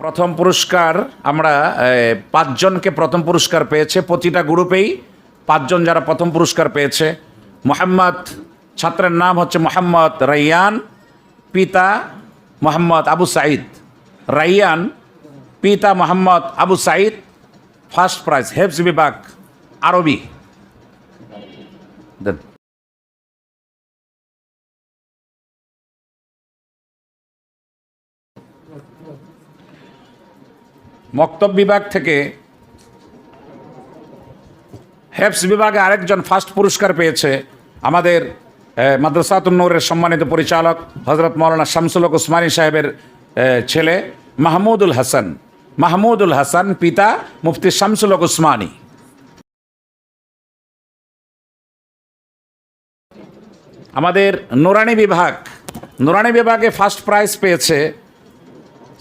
প্রথম পুরস্কার আমরা পাঁচজনকে প্রথম পুরস্কার পেয়েছে, প্রতিটা গ্রুপেই পাঁচজন যারা প্রথম পুরস্কার পেয়েছে। মোহাম্মদ, ছাত্রের নাম হচ্ছে মোহাম্মদ রাইয়ান, পিতা মোহাম্মদ আবু সাঈদ। রাইয়ান, পিতা মোহাম্মদ আবু সাঈদ, ফার্স্ট প্রাইজ, হেফজ বিভাগ, আরবি। দেন। মক্তব বিভাগ থেকে হেফস বিভাগে আরেকজন ফার্স্ট পুরস্কার পেয়েছে আমাদের মাদ্রাসাতুন্নূরের সম্মানিত পরিচালক হজরত মৌলানা শামসুল হক উসমানী সাহেবের ছেলে মাহমুদুল হাসান। মাহমুদুল হাসান পিতা মুফতি শামসুলক উসমানী আমাদের নোরানি বিভাগ, নোরানি বিভাগে ফার্স্ট প্রাইজ পেয়েছে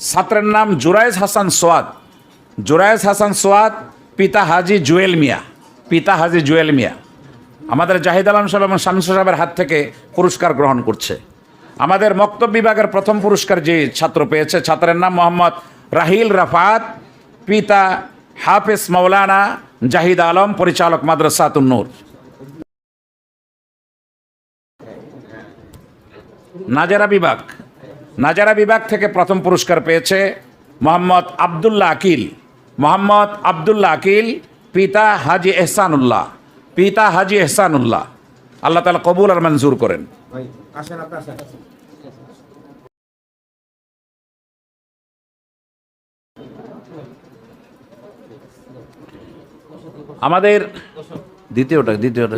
ছাত্রের নাম জুরাইজ হাসান সোয়াদ। জুরাইজ হাসান সোয়াদ, পিতা হাজি জুয়েল মিয়া। পিতা হাজি জুয়েল মিয়া। আমাদের জাহিদ আলম সাহেব এবং শামসু সাহেবের হাত থেকে পুরস্কার গ্রহণ করছে। আমাদের মক্তব বিভাগের প্রথম পুরস্কার যে ছাত্র পেয়েছে, ছাত্রের নাম মোহাম্মদ রাহিল রাফাত, পিতা হাফেজ মৌলানা জাহিদ আলম, পরিচালক মাদ্রাসাতুন্নূর নাজারা বিভাগ। নাজারা বিভাগ থেকে প্রথম পুরস্কার পেয়েছে মোহাম্মদ আবদুল্লাহ আকিল। মোহাম্মদ আবদুল্লাহ আকিল পিতা হাজি এহসানুল্লাহ। পিতা হাজি এহসানুল্লাহ। আল্লাহ তালা কবুল আর মঞ্জুর করেন। আসেন আমাদের দ্বিতীয়টা দ্বিতীয়টা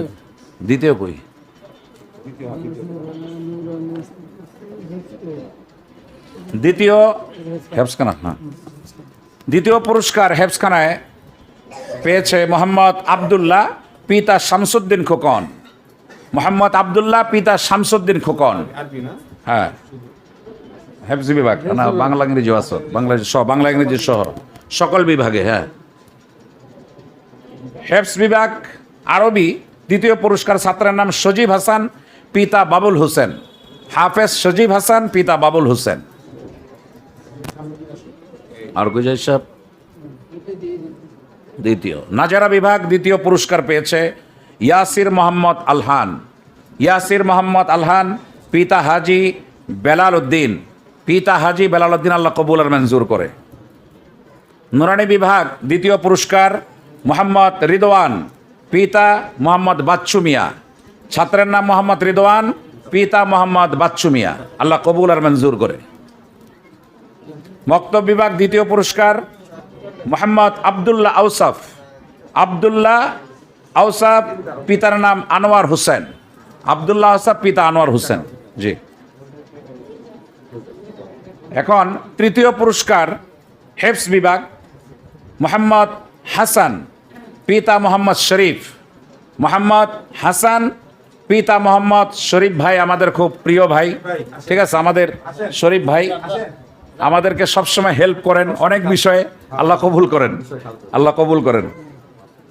দ্বিতীয় কই? দ্বিতীয় হেফসখানা হ্যাঁ। দ্বিতীয় পুরস্কার হেফসখানায় পেয়েছে মোহাম্মদ আবদুল্লাহ পিতা শামসুদ্দিন খোকন। মোহাম্মদ আবদুল্লাহ পিতা শামসুদ্দিন খোকন। হ্যাঁ। হেফজি বিভাগ না বাংলা ইংরেজি আছে বাংলা সহ বাংলা ইংরেজি সহ সকল বিভাগে হ্যাঁ। হেফস বিভাগ আরবি দ্বিতীয় পুরস্কার ছাত্রের নাম সজীব হাসান পিতা বাবুল হোসেন। হাফেজ সজীব হাসান পিতা বাবুল হোসেন। আর গুজাই সাহেব দ্বিতীয়। নাজারা বিভাগ দ্বিতীয় পুরস্কার পেয়েছে ইয়াসির মোহাম্মদ আলহান। ইয়াসির মোহাম্মদ আলহান, পিতা হাজি বেলাল উদ্দিন। পিতা হাজি বেলাল উদ্দিন আল্লাহ কবুল আর মঞ্জুর করে। নুরানি বিভাগ দ্বিতীয় পুরস্কার মোহাম্মদ রিদওয়ান, পিতা মোহাম্মদ বাচ্চু মিয়া। ছাত্রের নাম মোহাম্মদ রিদওয়ান, পিতা মোহাম্মদ বাচ্চু মিয়া। আল্লাহ কবুল আর মঞ্জুর করে। মক্তব বিভাগ দ্বিতীয় পুরস্কার, মোহাম্মদ আবদুল্লাহ আউসাফ। আবদুল্লাহ আউসাফ পিতার নাম আনোয়ার হোসেন। আবদুল্লাহ আউসাফ পিতা আনোয়ার হোসেন, জি। এখন তৃতীয় পুরস্কার হেফস বিভাগ, মোহাম্মদ হাসান পিতা মোহাম্মদ শরীফ। মোহাম্মদ হাসান পিতা মোহাম্মদ শরীফ ভাই আমাদের খুব প্রিয় ভাই। ঠিক আছে, আমাদের শরীফ ভাই। আমাদেরকে সবসময় হেল্প করেন অনেক বিষয়ে। আল্লাহ কবুল করেন। আল্লাহ কবুল করেন।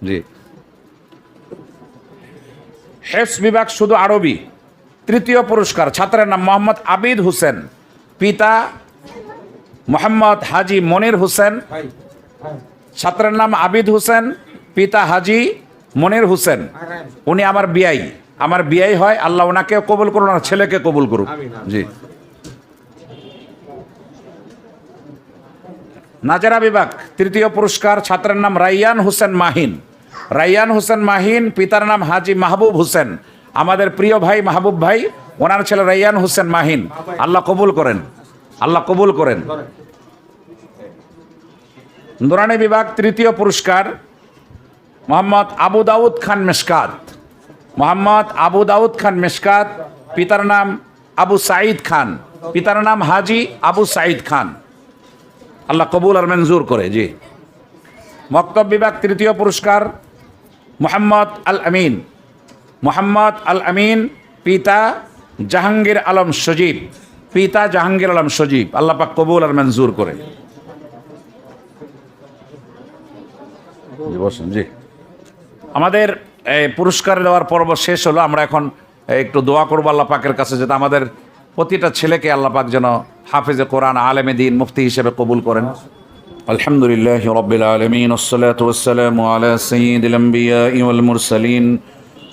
জি। হেফস বিভাগ শুধু আরবি। তৃতীয় পুরস্কার ছাত্রের নাম মোহাম্মদ আবিদ হোসেন। পিতা মোহাম্মদ হাজি মনির হোসেন। ছাত্রের নাম আবিদ হোসেন। পিতা হাজি মনির হোসেন। উনি আমার বিয়াই আমার বিয়াই হয় আল্লাহ ওনাকে কবুল করুন আর ছেলেকে কবুল আমিন। জি। নাজারা বিভাগ, তৃতীয় পুরস্কার ছাত্রের নাম রাইয়ান হোসেন মাহিন। রাইয়ান হোসেন মাহিন, পিতার নাম হাজি মাহবুব হোসেন। আমাদের প্রিয় ভাই মাহবুব ভাই, ওনার ছেলে রাইয়ান হোসেন মাহিন। আল্লাহ কবুল করেন, আল্লাহ কবুল করেন। নুরানি বিভাগ, তৃতীয় পুরস্কার, মোহাম্মদ আবু দাউদ খান মেশকাত। মোহাম্মদ আবু দাউদ খান মেশকাত, পিতার নাম আবু সাঈদ খান। পিতার নাম হাজি আবু সাঈদ খান। আল্লাহ কবুল আর মঞ্জুর করে, জি। মক্তব বিভাগ তৃতীয় পুরস্কার, মোহাম্মদ আল আমিন। মোহাম্মদ আল আমিন, পিতা জাহাঙ্গীর আলম সজীব। পিতা জাহাঙ্গীর আলম সজীব, আল্লাহ পাক কবুল আর মঞ্জুর করে। জি আমাদের পুরস্কার দেওয়ার পর্ব শেষ হলো, আমরা এখন একটু দোয়া করব আল্লাহ পাকের কাছে যেটা আমাদের প্রতিটা ছেলেকে আল্লাহ পাক যেন হাফেজে কোরআন আলেমে দিন মুফতি হিসেবে কবুল করেন الحمد لله رب العالمين والصلاة والسلام على سيد الأنبياء والمرسلين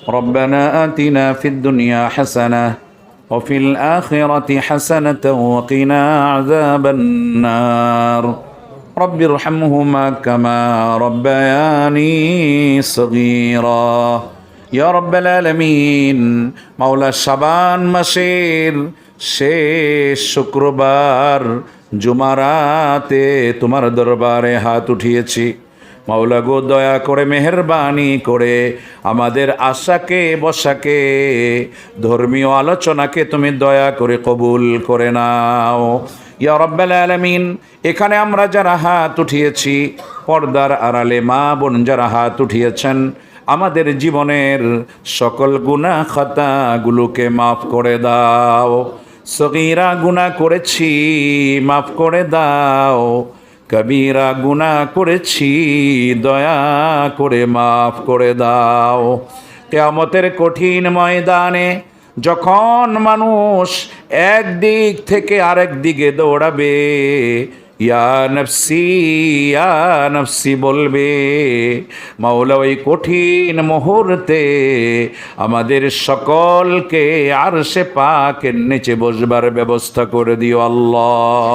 ربنا آتنا في الدنيا حسنة وفي الآخرة حسنة وقنا عذاب النار رب ارحمهما كما ربياني صغيرا ইয়া রব্বাল আলামিন মাওলা শাবান মাসের শেষ শুক্রবার জুমারাতে তোমার দরবারে হাত উঠিয়েছি। মাওলা গো, দয়া করে, মেহরবানি করে আমাদের আশাকে, বসাকে, ধর্মীয় আলোচনাকে তুমি দয়া করে কবুল করে নাও। ইয়া রব্বাল আলামিন, এখানে আমরা যারা হাত উঠিয়েছি, পর্দার আড়ালে মা বোন যারা হাত উঠিয়েছেন, আমাদের জীবনের সকল গুণা খাতাগুলোকে মাফ করে দাও। সগীরা গুণা করেছি, মাফ করে দাও। কবিরা গুণা করেছি, দয়া করে মাফ করে দাও। কেয়ামতের কঠিন ময়দানে যখন মানুষ একদিক থেকে আরেক দিকে দৌড়াবে ইয়া নফসি ইয়া নফসি বলবে, মাওলা ওই কঠিন মুহূর্তে আমাদের সকলকে আর সে পাকের নিচে বসবার ব্যবস্থা করে দিও আল্লাহ।